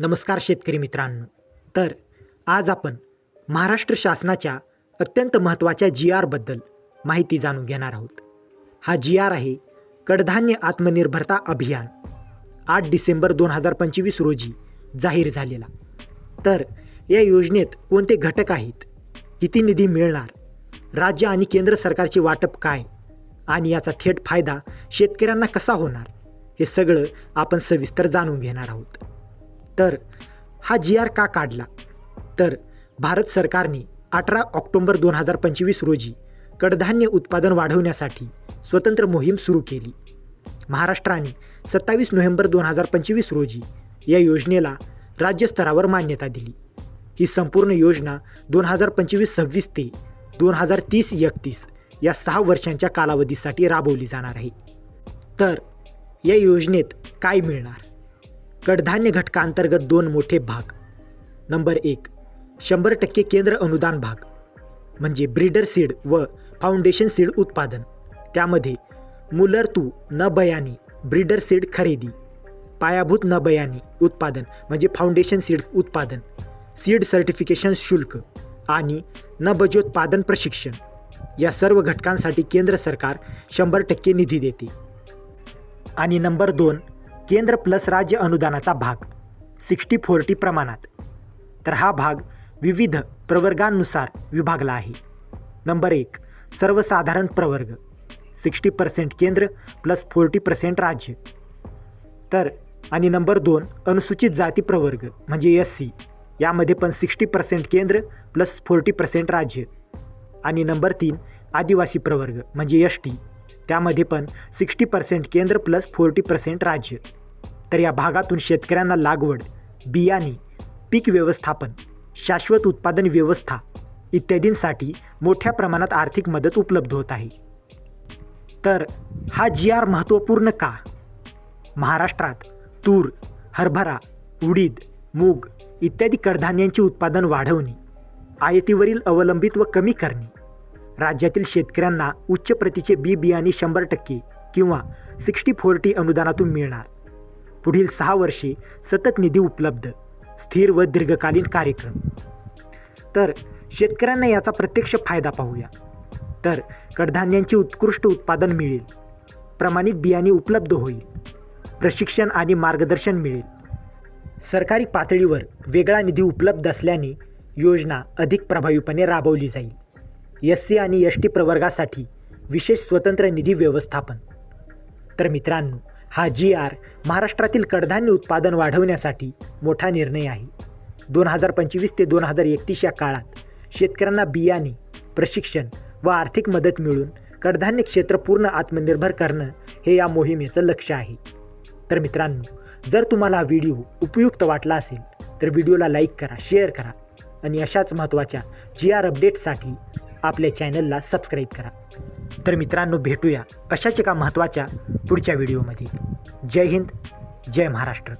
नमस्कार शेतकरी मित्रांनो. तर आज आपण महाराष्ट्र शासनाच्या अत्यंत महत्त्वाच्या जी आरबद्दल माहिती जाणून घेणार आहोत. हा जी आर आहे कडधान्य आत्मनिर्भरता अभियान. आठ डिसेंबर दोन हजार पंचवीस रोजी जाहीर झालेला. तर या योजनेत कोणते घटक आहेत? किती निधी मिळणार? राज्य आणि केंद्र सरकारचे वाटप काय? आणि याचा थेट फायदा शेतकऱ्यांना कसा होणार? हे सगळं आपण सविस्तर जाणून घेणार आहोत. तर हा जी आर का काढला? तर भारत सरकारने अठरा ऑक्टोंबर दोन हजार पंचवीस रोजी कडधान्य उत्पादन वाढवण्यासाठी स्वतंत्र मोहीम सुरू केली. महाराष्ट्राने सत्तावीस नोव्हेंबर दोन हजार पंचवीस रोजी या योजनेला राज्यस्तरावर मान्यता दिली. ही संपूर्ण योजना दोन हजार पंचवीस सव्वीस ते दोन हजार तीस एकतीस या सहा वर्षांच्या कालावधीसाठी राबवली जाणार आहे. तर या योजनेत काय मिळणार? कडधान्य घटकांतर्गत दोन मोठे भाग. नंबर एक शंभर टक्के केंद्र अनुदान भाग म्हणजे ब्रीडर सीड व फाउंडेशन सीड उत्पादन. त्यामध्ये मुलर तू न बयानी ब्रीडर सीड खरेदी पायाभूत न बयानी उत्पादन म्हणजे फाउंडेशन सीड उत्पादन सीड सर्टिफिकेशन शुल्क आणि न बजोत्पादन प्रशिक्षण. या सर्व घटकांसाठी केंद्र सरकार शंभर टक्के निधी देते. आणि नंबर दोन केंद्र प्लस राज्य अनुदानाचा भाग सिक्स्टी फोर्टी प्रमाणात. तर हा भाग विविध प्रवर्गांनुसार विभागला आहे. नंबर एक सर्वसाधारण प्रवर्ग सिक्स्टी पर्सेंट केंद्र प्लस फोर्टी पर्सेंट राज्य. तर आणि नंबर दोन अनुसूचित जाती प्रवर्ग म्हणजे एस सी यामध्ये पण सिक्स्टी पर्सेंट केंद्र प्लस फोर्टी पर्सेंट राज्य. आणि नंबर तीन आदिवासी प्रवर्ग म्हणजे एस टी त्यामध्ये पण सिक्स्टी पर्सेंट केंद्र प्लस फोर्टी पर्सेंट राज्य. तर या भागातून शेतकऱ्यांना लागवड बियाणे पीक व्यवस्थापन शाश्वत उत्पादन व्यवस्था इत्यादींसाठी मोठ्या प्रमाणात आर्थिक मदत उपलब्ध होत आहे. तर हा जी आर महत्त्वपूर्ण का? महाराष्ट्रात तूर हरभरा उडीद मूग इत्यादी कडधान्यांचे उत्पादन वाढवणे आयातीवरील अवलंबित्व कमी करणे राज्यातील शेतकऱ्यांना उच्च प्रतीचे बी बियाणे शंभर टक्के किंवा सिक्स्टी फोर्टी अनुदानातून मिळणार. पुढील सहा वर्षे सतत निधी उपलब्ध स्थिर व दीर्घकालीन कार्यक्रम. तर शेतकऱ्यांना याचा प्रत्यक्ष फायदा पाहूया. तर कडधान्यांचे उत्कृष्ट उत्पादन मिळेल. प्रमाणित बियाणे उपलब्ध होईल. प्रशिक्षण आणि मार्गदर्शन मिळेल. सरकारी पातळीवर वेगळा निधी उपलब्ध असल्याने योजना अधिक प्रभावीपणे राबवली जाईल. एस सी आणि एस टी प्रवर्गासाठी विशेष स्वतंत्र निधी व्यवस्थापन. तर मित्रांनो हा जी आर महाराष्ट्रातील कडधान्य उत्पादन वाढवण्यासाठी मोठा निर्णय आहे. दोन हजार पंचवीस ते दोन हजार एकतीस या काळात शेतकऱ्यांना बियाणे प्रशिक्षण व आर्थिक मदत मिळून कडधान्य क्षेत्र पूर्ण आत्मनिर्भर करणं हे या मोहिमेचं लक्ष आहे. तर मित्रांनो जर तुम्हाला हा व्हिडिओ उपयुक्त वाटला असेल तर व्हिडिओला लाईक करा शेअर करा आणि अशाच महत्त्वाच्या जी आर अपडेट्ससाठी आपल्या चॅनलला सबस्क्राईब करा. तर मित्रांनो भेटूया अशाच एका महत्त्वाच्या पुढच्या व्हिडिओमध्ये. जय हिंद जय महाराष्ट्र.